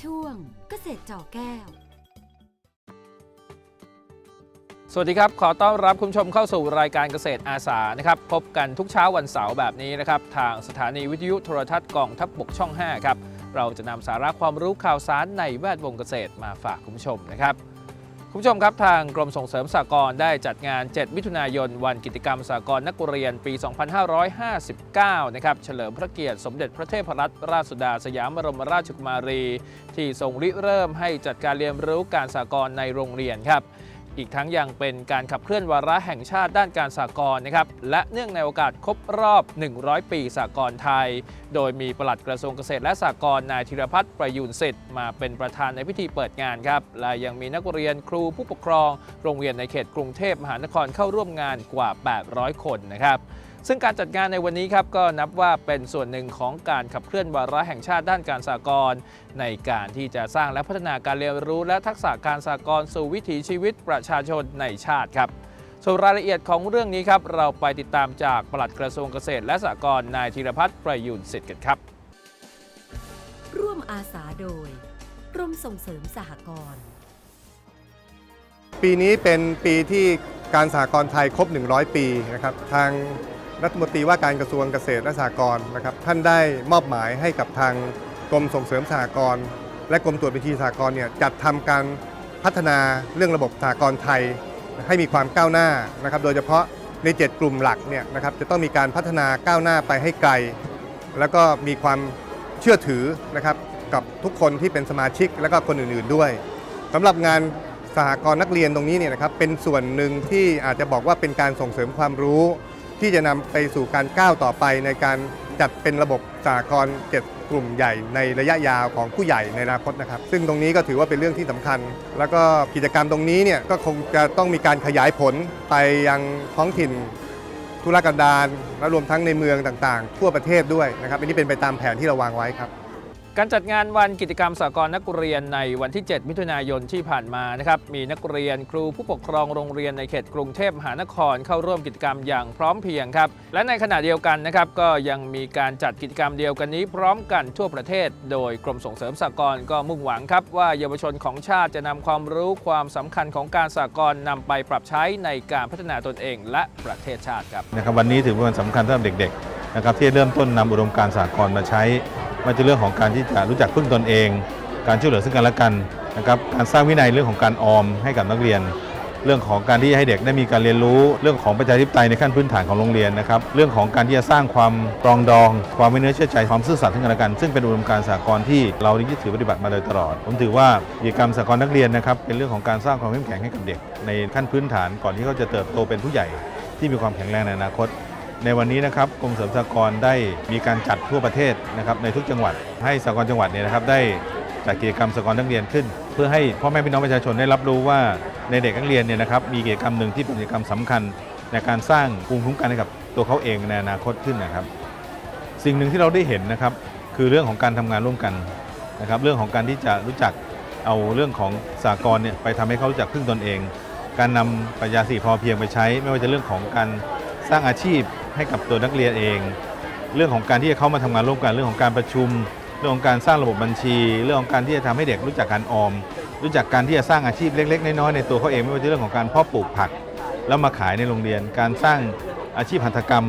ช่วงเกษตรจ่อแก้ว สวัสดีครับ ขอต้อนรับคุณผู้ชมเข้าสู่รายการเกษตรอาสานะครับ พบกันทุกเช้าวันเสาร์แบบนี้นะครับ ทางสถานีวิทยุโทรทัศน์กองทัพบกช่อง 5 ครับ เราจะนำสาระความรู้ข่าวสารในแวดวงเกษตรมาฝากคุณผู้ชมนะครับ คุณผู้ชมครับทางกรมส่งเสริมสากลได้จัดงาน 7 มิถุนายน วันกิจกรรมสากลนักเรียนปี 2559 นะครับ เฉลิมพระเกียรติสมเด็จพระเทพรัตนราชสุดาสยามบรมราชกุมารี ที่ทรงริเริ่มให้จัดการเรียนรู้การสากลในโรงเรียนครับ อีกทั้งยังเป็นการขับเคลื่อนวาระแห่งชาติด้านการสากลนะครับ และเนื่องในโอกาสครบรอบ 100 ปีสากลไทย โดยมีปลัดกระทรวงเกษตรและสากลนายธีรพัฒน์ประยูนสิทธิ์มาเป็นประธานในพิธีเปิดงานครับ และยังมีนักเรียนครูผู้ปกครอง โรงเรียนในเขตกรุงเทพมหานครเข้าร่วมงานกว่า 800 คนนะครับ ซึ่งการจัดงานในวันนี้ครับก็นับว่าเป็นส่วนหนึ่งของการขับเคลื่อนวาระแห่งชาติด้านการสากลในการที่จะสร้างและพัฒนาการเรียนรู้ และทักษะการสากลสู่วิถีชีวิตประชาชนในชาติครับส่วนรายละเอียดของเรื่องนี้ครับเราไปติดตามจากปลัดกระทรวงเกษตร และสหกรณ์นายธีรพัฒน์ประยูนสิทธิ์กันครับ ร่วมอาสาโดยกรมส่งเสริมสหกรณ์ปีนี้เป็นปีที่การสหกรณ์ไทยครบ 100 ปีนะครับทาง รัฐมนตรีว่าการกระทรวงเกษตรและสหกรณ์นะครับท่านได้มอบหมายให้กับทางกรมส่งเสริมสหกรณ์และกรมตรวจบัญชีสหกรณ์เนี่ยจัดทำการพัฒนาเรื่องระบบสหกรณ์ไทย ให้มีความก้าวหน้านะครับ โดยเฉพาะใน 7 กลุ่มหลักเนี่ยนะครับจะต้องมีการพัฒนาก้าวหน้าไปให้ไกล แล้วก็มีความเชื่อถือนะครับกับทุกคนที่เป็นสมาชิกและก็คนอื่นๆด้วยสำหรับงานสหกรณ์นักเรียนตรงนี้เนี่ยนะครับเป็นส่วนหนึ่งที่อาจจะบอกว่าเป็นการส่งเสริมความรู้ ที่จะนำไปสู่การก้าวต่อไปในการจัดเป็นระบบสหกรณ์เจ็ดกลุ่มใหญ่ในระยะยาวของผู้ใหญ่ในอนาคตนะครับ ซึ่งตรงนี้ก็ถือว่าเป็นเรื่องที่สำคัญ แล้วก็กิจกรรมตรงนี้เนี่ยก็คงจะต้องมีการขยายผลไปยังท้องถิ่นธุรกันดารและรวมทั้งในเมืองต่างๆ ทั่วประเทศด้วยนะครับอันนี้เป็นไปตามแผนที่เราวางไว้ครับ การจัดงานวันกิจกรรมสากลนักเรียนในวันที่ 7 มิถุนายนที่ผ่านมานะครับมีนักเรียนครูผู้ปกครองโรงเรียนในเขตกรุงเทพมหานครเข้าร่วมกิจกรรมอย่างพร้อมเพียงครับและในขณะเดียวกันนะครับก็ยังมีการจัดกิจกรรมเดียวกันนี้พร้อมกันทั่วประเทศ โดยกรมส่งเสริมสากลก็มุ่งหวังครับว่าเยาวชนของชาติจะนำความรู้ความสำคัญของการสากลนำไปปรับใช้ในการพัฒนาตนเองและประเทศชาติครับนะครับวันนี้ถือเป็นวันสำคัญสำหรับเด็กๆนะครับที่เริ่มต้นนำอุดมการณ์สากลมาใช้ มันจะเรื่องของการที่จะรู้จักพึ่งตนเอง การช่วยเหลือซึ่งกันและกันนะครับการสร้างวินัยเรื่องของการออมให้กับนักเรียน เรื่องของการที่ให้เด็กได้มีการเรียนรู้ เรื่องของประชาธิปไตยในขั้นพื้นฐานของโรงเรียนนะครับเรื่องของการที่จะสร้างความปรองดอง ความไว้เนื้อเชื่อใจความซื่อสัตย์ซึ่งกันและกัน ซึ่งเป็นอุดมการณ์สากลที่เรายึดถือปฏิบัติมาโดยตลอด ผมถือว่ากิจกรรมสากลนักเรียนนะครับเป็นเรื่องของการสร้างความเข้มแข็งให้กับเด็ก ในขั้นพื้นฐานก่อนที่เขาจะเติบโตเป็นผู้ใหญ่ที่มีความแข็งแรงในอนาคต ในวันนี้นะครับกรมเสริมสหกรณ์ได้มีการจัดทั่วประเทศนะครับในทุกจังหวัด ให้สหกรณ์จังหวัดเนี่ยนะครับได้จัดกิจกรรมสหกรณ์นักเรียนขึ้น เพื่อให้พ่อแม่พี่น้องประชาชนได้รับรู้ว่าในเด็กนักเรียนเนี่ยนะครับมีกิจกรรมหนึ่งที่เป็นกิจกรรมสำคัญ ในการสร้างภูมิคุ้มกันให้กับตัวเขาเองในอนาคตขึ้นนะครับ สิ่งหนึ่งที่เราได้เห็นนะครับคือเรื่องของการทำงานร่วมกันนะครับเรื่องของการที่จะรู้จักเอาเรื่องของสากลเนี่ยไปทำให้เขารู้จักพึ่งตนเอง การนำปรัชญาสี่พอเพียงไปใช้ ไม่ว่าจะเรื่องของการสร้างอาชีพ ให้กับตัวนักเรียนเอง เรื่องของการที่จะเข้ามาทำงานร่วมกันเรื่องของการประชุม เรื่องของการสร้างระบบบัญชี เรื่องของการที่จะทำให้เด็กรู้จักการออม รู้จักการที่จะสร้างอาชีพเล็ก ๆ น้อยๆในตัวเขาเองไม่ว่าจะเรื่องของการเพาะปลูกผัก แล้วมาขายในโรงเรียน การสร้างอาชีพหัตถกรรม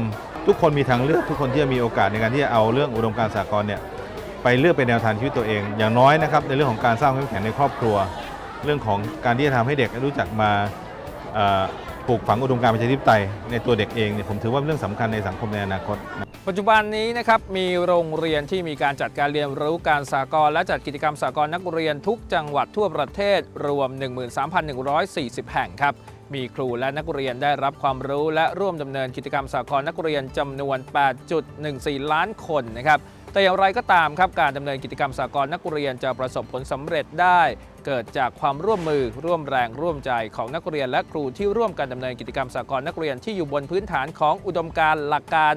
ทุกคนมีทางเลือกทุกคนที่จะมีโอกาสในการที่จะเอาเรื่องอุดมการณ์สากลเนี่ยไปเลือกเป็นแนวทางชีวิตตัวเอง อย่างน้อยนะครับในเรื่องของการสร้างความเข้มแข็งในครอบครัว เรื่องของการที่จะทำให้เด็กรู้จักมา ปลูกฝังอุดมการณ์ประชาธิปไตยในตัวเด็กเองเนี่ยผมถือว่าเป็นเรื่องสำคัญในสังคมในอนาคต ปัจจุบันนี้นะครับมีโรงเรียนที่มีการจัดการเรียนรู้การสากลและจัดกิจกรรมสากลนักเรียนทุกจังหวัดทั่วประเทศรวม 13,140 แห่งครับมีครูและนักเรียนได้รับความรู้และร่วมดำเนินกิจกรรมสากลนักเรียนจำนวน 8.14 ล้านคนนะครับแต่อย่างไรก็ตามครับการดำเนินกิจกรรมสากลนักเรียนจะประสบผลสำเร็จได้ เกิดจากความร่วมมือร่วมแรงร่วมใจของนักเรียนและครูที่ร่วมกันดำเนินกิจกรรมสากลนักเรียนที่อยู่บนพื้นฐานของอุดมการณ์หลักการ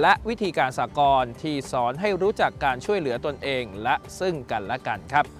และวิธีการสากลที่สอนให้รู้จักการช่วยเหลือตนเอง และซึ่งกันและกันครับ